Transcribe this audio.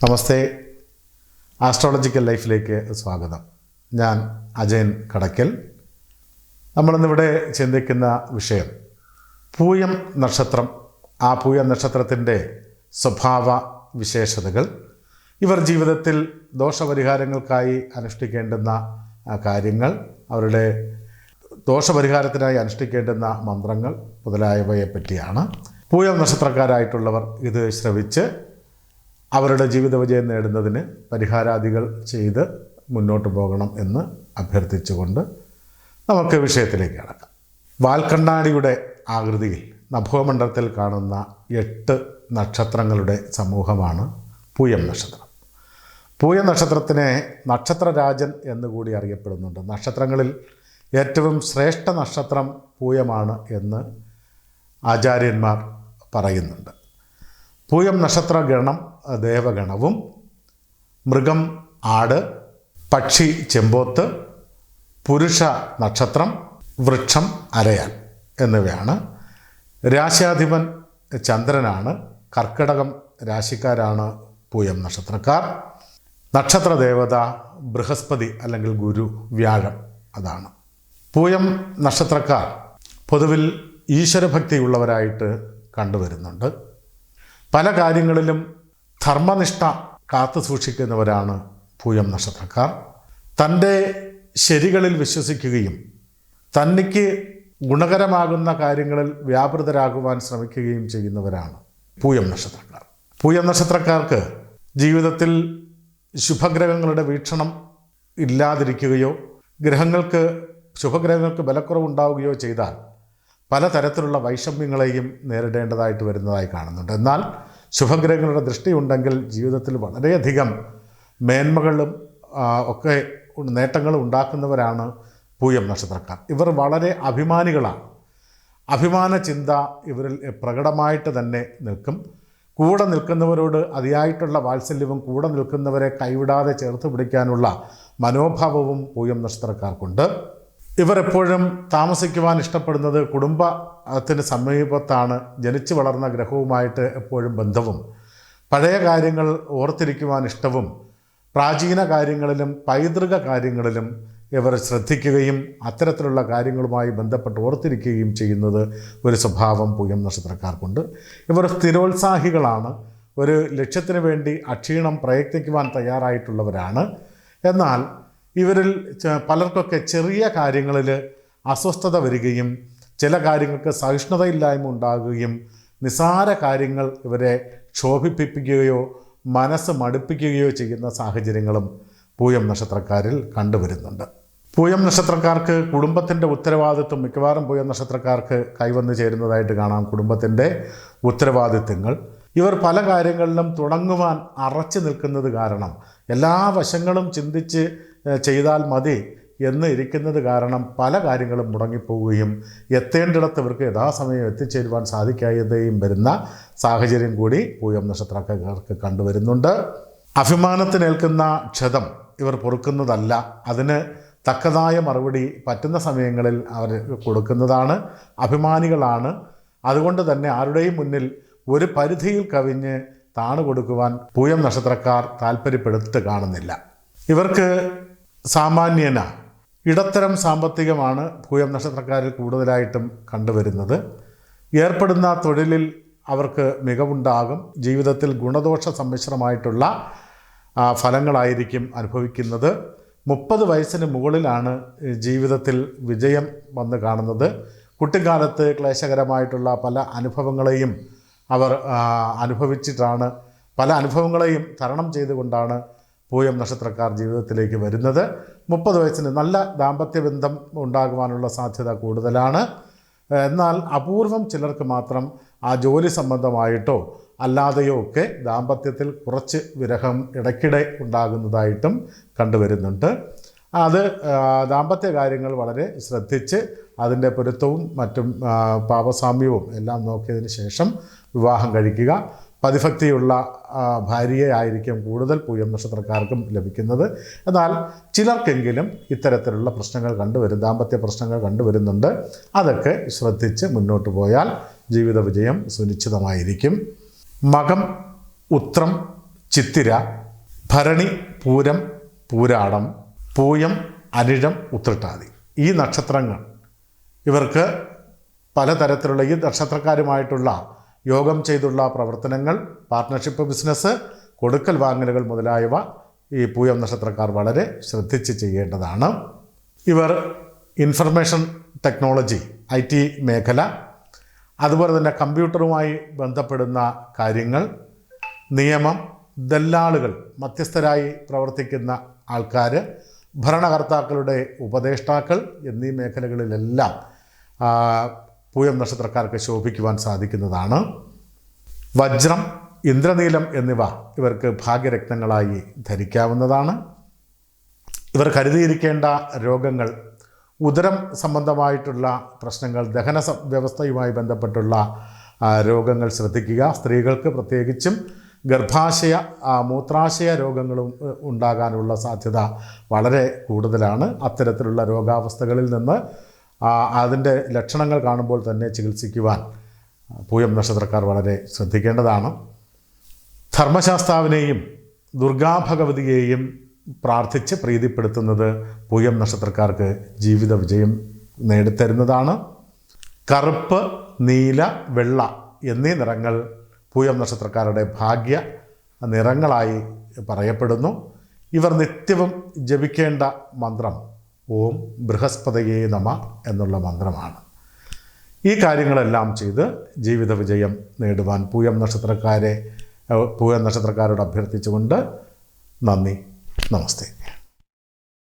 നമസ്തേ. Astrological ലൈഫിലേക്ക് സ്വാഗതം. ഞാൻ അജയൻ കടക്കൽ. നമ്മളിന്നിവിടെ ചിന്തിക്കുന്ന വിഷയം പൂയം നക്ഷത്രം. ആ പൂയം നക്ഷത്രത്തിന്റെ സ്വഭാവ വിശേഷതകൾ ഇവർ ജീവിതത്തിൽ ദോഷപരിഹാരങ്ങൾക്കായി അനുഷ്ഠിക്കേണ്ടുന്ന കാര്യങ്ങൾ അവരുടെ ദോഷപരിഹാരത്തിനായി അനുഷ്ഠിക്കേണ്ടുന്ന മന്ത്രങ്ങൾ മുതലായവയെ പറ്റിയാണ് പൂയം നക്ഷത്രക്കാരായിട്ടുള്ളവർ ഇത് ശ്രവിച്ച് അവരുടെ ജീവിത വിജയം നേടുന്നതിന് പരിഹാരാദികൾ ചെയ്ത് മുന്നോട്ട് പോകണം എന്ന് അഭ്യർത്ഥിച്ചുകൊണ്ട് നമുക്ക് വിഷയത്തിലേക്ക് കടക്കാം. വാൽക്കണ്ണാടിയുടെ ആകൃതിയിൽ നഭോമണ്ഡലത്തിൽ കാണുന്ന എട്ട് നക്ഷത്രങ്ങളുടെ സമൂഹമാണ് പൂയം നക്ഷത്രം. പൂയം നക്ഷത്രത്തിനെ നക്ഷത്രരാജൻ എന്നുകൂടി അറിയപ്പെടുന്നുണ്ട്. നക്ഷത്രങ്ങളിൽ ഏറ്റവും ശ്രേഷ്ഠ നക്ഷത്രം പൂയമാണ് എന്ന് ആചാര്യന്മാർ പറയുന്നുണ്ട്. പൂയം നക്ഷത്ര ഗണം ദേവഗണവും മൃഗം ആട് പക്ഷി ചെമ്പോത്ത് പുരുഷ നക്ഷത്രം വൃക്ഷം അരയാൻ എന്നിവയാണ്. രാശ്യാധിപൻ ചന്ദ്രനാണ് കർക്കിടകം രാശിക്കാരാണ് പൂയം നക്ഷത്രക്കാർ. നക്ഷത്ര ദേവത ബൃഹസ്പതി അല്ലെങ്കിൽ ഗുരു വ്യാഴം അതാണ്. പൂയം നക്ഷത്രക്കാർ പൊതുവിൽ ഈശ്വരഭക്തിയുള്ളവരായിട്ട് കണ്ടുവരുന്നുണ്ട്. പല കാര്യങ്ങളിലും ധർമ്മനിഷ്ഠ കാത്തു സൂക്ഷിക്കുന്നവരാണ് പൂയം നക്ഷത്രക്കാർ. തന്റെ ശരികളിൽ വിശ്വസിക്കുകയും തന്നിക്ക് ഗുണകരമാകുന്ന കാര്യങ്ങളിൽ വ്യാപൃതരാകുവാൻ ശ്രമിക്കുകയും ചെയ്യുന്നവരാണ് പൂയം നക്ഷത്രക്കാർ. പൂയം നക്ഷത്രക്കാർക്ക് ജീവിതത്തിൽ ശുഭഗ്രഹങ്ങളുടെ വീക്ഷണം ഇല്ലാതിരിക്കുകയോ ഗ്രഹങ്ങൾക്ക് ശുഭഗ്രഹങ്ങൾക്ക് ബലക്കുറവുണ്ടാവുകയോ ചെയ്താൽ പലതരത്തിലുള്ള വൈഷമ്യങ്ങളെയും നേരിടേണ്ടതായിട്ട് വരുന്നതായി കാണുന്നുണ്ട്. എന്നാൽ ശുഭഗ്രഹങ്ങളുടെ ദൃഷ്ടിയുണ്ടെങ്കിൽ ജീവിതത്തിൽ വളരെയധികം മേന്മകളും ഒക്കെ നേട്ടങ്ങളും ഉണ്ടാക്കുന്നവരാണ് പൂയം നക്ഷത്രക്കാർ. ഇവർ വളരെ അഭിമാനികളാണ് അഭിമാന ചിന്ത ഇവരിൽ പ്രകടമായിട്ട് തന്നെ നിൽക്കും. കൂടെ നിൽക്കുന്നവരോട് അതിയായിട്ടുള്ള വാത്സല്യവും കൂടെ നിൽക്കുന്നവരെ കൈവിടാതെ ചേർത്ത് പിടിക്കാനുള്ള മനോഭാവവും പൂയം നക്ഷത്രക്കാർക്കുണ്ട്. ഇവർ എപ്പോഴും താമസിക്കുവാൻ ഇഷ്ടപ്പെടുന്നത് കുടുംബത്തിന് സമീപത്താണ്. ജനിച്ചു വളർന്ന ഗ്രഹവുമായിട്ട് എപ്പോഴും ബന്ധവും. പഴയ കാര്യങ്ങൾ ഓർത്തിരിക്കുവാൻ ഇഷ്ടവും. പ്രാചീന കാര്യങ്ങളിലും പൈതൃക കാര്യങ്ങളിലും ഇവർ ശ്രദ്ധിക്കുകയും അത്തരത്തിലുള്ള കാര്യങ്ങളുമായി ബന്ധപ്പെട്ട് ഓർത്തിരിക്കുകയും ചെയ്യുന്നത് ഒരു സ്വഭാവം പൂയം നക്ഷത്രക്കാർക്കുണ്ട്. ഇവർ സ്ഥിരോത്സാഹികളാണ്. ഒരു ലക്ഷ്യത്തിന് വേണ്ടി അക്ഷീണം പ്രയത്നിക്കുവാൻ തയ്യാറായിട്ടുള്ളവരാണ്. എന്നാൽ ഇവരിൽ പലർക്കൊക്കെ ചെറിയ കാര്യങ്ങളിൽ അസ്വസ്ഥത വരികയും ചില കാര്യങ്ങൾക്ക് സഹിഷ്ണുതയില്ലായ്മ ഉണ്ടാകുകയും നിസാര കാര്യങ്ങൾ ഇവരെ ക്ഷോഭിപ്പിക്കുകയോ മനസ്സ് മടുപ്പിക്കുകയോ ചെയ്യുന്ന സാഹചര്യങ്ങളും പൂയം നക്ഷത്രക്കാരിൽ കണ്ടുവരുന്നുണ്ട്. പൂയം നക്ഷത്രക്കാർക്ക് കുടുംബത്തിന്റെ ഉത്തരവാദിത്വം മിക്കവാറും പൂയം നക്ഷത്രക്കാർക്ക് കൈവന്നു ചേരുന്നതായിട്ട് കാണാം കുടുംബത്തിന്റെ ഉത്തരവാദിത്വങ്ങൾ. ഇവർ പല കാര്യങ്ങളിലും തുടങ്ങുവാൻ അറച്ചു നിൽക്കുന്നത് കാരണം എല്ലാ വശങ്ങളും ചിന്തിച്ച് ചെയ്താൽ മതി എന്ന് ഇരിക്കുന്നത് കാരണം പല കാര്യങ്ങളും മുടങ്ങിപ്പോവുകയും എത്തേണ്ടിടത്ത് ഇവർക്ക് യഥാസമയം എത്തിച്ചേരുവാൻ സാധിക്കാതെയും വരുന്ന സാഹചര്യം കൂടി പൂയം നക്ഷത്രക്കാർക്ക് കണ്ടുവരുന്നുണ്ട്. അഭിമാനത്തിനേൽക്കുന്ന ക്ഷതം ഇവർ പൊറുക്കുന്നതല്ല. അതിന് തക്കതായ മറുപടി പറ്റുന്ന സമയങ്ങളിൽ അവർ കൊടുക്കുന്നതാണ്. അഭിമാനികളാണ്. അതുകൊണ്ട് തന്നെ ആരുടെയും മുന്നിൽ ഒരു പരിധിയിൽ കവിഞ്ഞ് താണു കൊടുക്കുവാൻ പൂയം നക്ഷത്രക്കാർ താല്പര്യപ്പെടുത്ത് കാണുന്നില്ല. ഇവർക്ക് സാമാന്യന. ഇടത്തരം സാമ്പത്തികമാണ് ഭൂയം നക്ഷത്രക്കാരിൽ കൂടുതലായിട്ടും കണ്ടുവരുന്നത്. ഏർപ്പെടുന്ന തൊഴിലിൽ അവർക്ക് മികവുണ്ടാകും. ജീവിതത്തിൽ ഗുണദോഷ സമ്മിശ്രമായിട്ടുള്ള ഫലങ്ങളായിരിക്കും അനുഭവിക്കുന്നത്. മുപ്പത് വയസ്സിന് മുകളിലാണ് ജീവിതത്തിൽ വിജയം വന്ന് കാണുന്നത്. കുട്ടിക്കാലത്ത് ക്ലേശകരമായിട്ടുള്ള പല അനുഭവങ്ങളെയും അവർ അനുഭവിച്ചിട്ടാണ് പല അനുഭവങ്ങളെയും തരണം ചെയ്തുകൊണ്ടാണ് പൂയം നക്ഷത്രക്കാർ ജീവിതത്തിലേക്ക് വരുന്നത്. മുപ്പത് വയസ്സിന് നല്ല ദാമ്പത്യ ബന്ധം ഉണ്ടാകുവാനുള്ള സാധ്യത കൂടുതലാണ്. എന്നാൽ അപൂർവം ചിലർക്ക് മാത്രം ആ ജോലി സംബന്ധമായിട്ടോ അല്ലാതെയോ ഒക്കെ ദാമ്പത്യത്തിൽ കുറച്ച് വിരഹം ഇടയ്ക്കിടെ ഉണ്ടാകുന്നതായിട്ടും കണ്ടുവരുന്നുണ്ട്. അത് ദാമ്പത്യ കാര്യങ്ങൾ വളരെ ശ്രദ്ധിച്ച് അതിന്റെ പൊരുത്തവും മറ്റും പാപസാമ്യവും എല്ലാം നോക്കിയതിന് ശേഷം വിവാഹം കഴിക്കുക. പതിഭക്തിയുള്ള ഭാര്യയായിരിക്കും കൂടുതൽ പൂയം നക്ഷത്രക്കാർക്കും ലഭിക്കുന്നത്. എന്നാൽ ചിലർക്കെങ്കിലും ഇത്തരത്തിലുള്ള പ്രശ്നങ്ങൾ കണ്ടുവരും ദാമ്പത്യ പ്രശ്നങ്ങൾ കണ്ടുവരുന്നുണ്ട്. അതൊക്കെ ശ്രദ്ധിച്ച് മുന്നോട്ട് പോയാൽ ജീവിത വിജയം സുനിശ്ചിതമായിരിക്കും. മകം ഉത്രം ചിത്തിര ഭരണി പൂരം പൂരാടം പൂയം അനിഴം ഉത്രട്ടാതി ഈ നക്ഷത്രങ്ങൾ. ഇവർക്ക് പലതരത്തിലുള്ള ഈ നക്ഷത്രക്കാരുമായിട്ടുള്ള യോഗം ചെയ്തുള്ള പ്രവർത്തനങ്ങൾ പാർട്ട്ണർഷിപ്പ് ബിസിനസ് കൊടുക്കൽ വാങ്ങലുകൾ മുതലായവ ഈ പൂയം നക്ഷത്രക്കാർ വളരെ ശ്രദ്ധിച്ച് ചെയ്യേണ്ടതാണ്. ഇവർ ഇൻഫർമേഷൻ ടെക്നോളജി ഐ ടി മേഖല അതുപോലെ തന്നെ കമ്പ്യൂട്ടറുമായി ബന്ധപ്പെടുന്ന കാര്യങ്ങൾ നിയമം ദല്ലാളുകൾ മധ്യസ്ഥരായി പ്രവർത്തിക്കുന്ന ആൾക്കാർ ഭരണകർത്താക്കളുടെ ഉപദേഷ്ടാക്കൾ എന്നീ മേഖലകളിലെല്ലാം പൂയം നക്ഷത്രക്കാർക്ക് ശോഭിക്കുവാൻ സാധിക്കുന്നതാണ്. വജ്രം ഇന്ദ്രനീലം എന്നിവ ഇവർക്ക് ഭാഗ്യരക്തങ്ങളായി ധരിക്കാവുന്നതാണ്. ഇവർ കരുതിയിരിക്കേണ്ട രോഗങ്ങൾ ഉദരം സംബന്ധമായിട്ടുള്ള പ്രശ്നങ്ങൾ ദഹന വ്യവസ്ഥയുമായി ബന്ധപ്പെട്ടുള്ള രോഗങ്ങൾ ശ്രദ്ധിക്കുക. സ്ത്രീകൾക്ക് പ്രത്യേകിച്ചും ഗർഭാശയ മൂത്രാശയ രോഗങ്ങളും ഉണ്ടാകാനുള്ള സാധ്യത വളരെ കൂടുതലാണ്. അത്തരത്തിലുള്ള രോഗാവസ്ഥകളിൽ നിന്ന് അതിന്റെ ലക്ഷണങ്ങൾ കാണുമ്പോൾ തന്നെ ചികിത്സിക്കുവാൻ പൂയം നക്ഷത്രക്കാർ വളരെ ശ്രദ്ധിക്കേണ്ടതാണ്. ധർമ്മശാസ്താവിനെയും ദുർഗാഭഗവതിയെയും പ്രാർത്ഥിച്ച് പ്രീതിപ്പെടുത്തുന്നത് പൂയം നക്ഷത്രക്കാർക്ക് ജീവിത വിജയം നേടിത്തരുന്നതാണ്. കറുപ്പ് നീല വെള്ള എന്നീ നിറങ്ങൾ പൂയം നക്ഷത്രക്കാരുടെ ഭാഗ്യ നിറങ്ങളായി പറയപ്പെടുന്നു. ഇവർ നിത്യവും ജപിക്കേണ്ട മന്ത്രം ഓം ബൃഹസ്പതയേ നമ എന്നുള്ള മന്ത്രമാണ്. ഈ കാര്യങ്ങളെല്ലാം ചെയ്ത് ജീവിത വിജയം നേടുവാൻ പൂയം നക്ഷത്രക്കാരെ പൂയം നക്ഷത്രക്കാരോട് അഭ്യർത്ഥിച്ചുകൊണ്ട് നന്ദി നമസ്തേ.